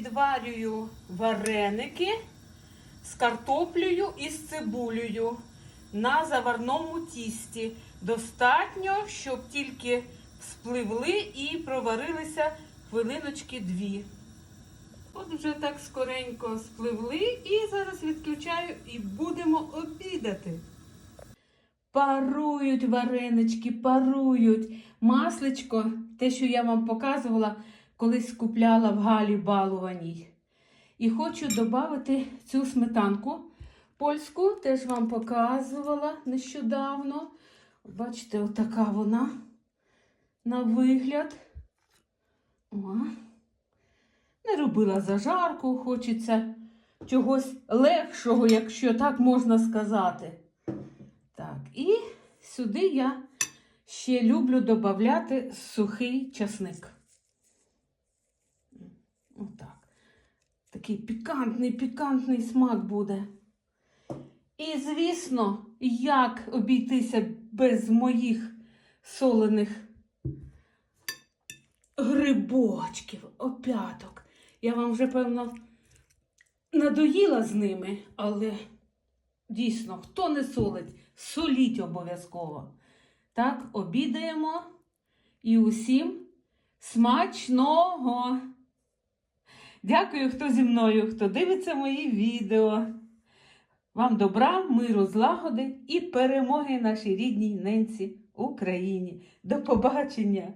відварюю вареники з картоплею і з цибулею на заварному тісті. Достатньо, щоб тільки спливли і проварилися хвилиночки дві. От вже так скоренько спливли і зараз відключаю і будемо обідати. Парують варенички, парують. Масличко, те, що я вам показувала, колись купляла в Галі балуваній. І хочу додати цю сметанку польську, теж вам показувала нещодавно. Бачите, отака вона на вигляд. О. Не робила зажарку, хочеться чогось легшого, якщо так можна сказати. Так, і сюди я ще люблю додати сухий часник. Такий пікантний, пікантний смак буде. І, звісно, як обійтися без моїх солених грибочків, опяток. Я вам вже, певно, надоїла з ними, але дійсно, хто не солить, соліть обов'язково. Так, обідаємо і усім смачного! Дякую, хто зі мною, хто дивиться мої відео. Вам добра, миру, злагоди і перемоги нашій рідній ненці Україні. До побачення!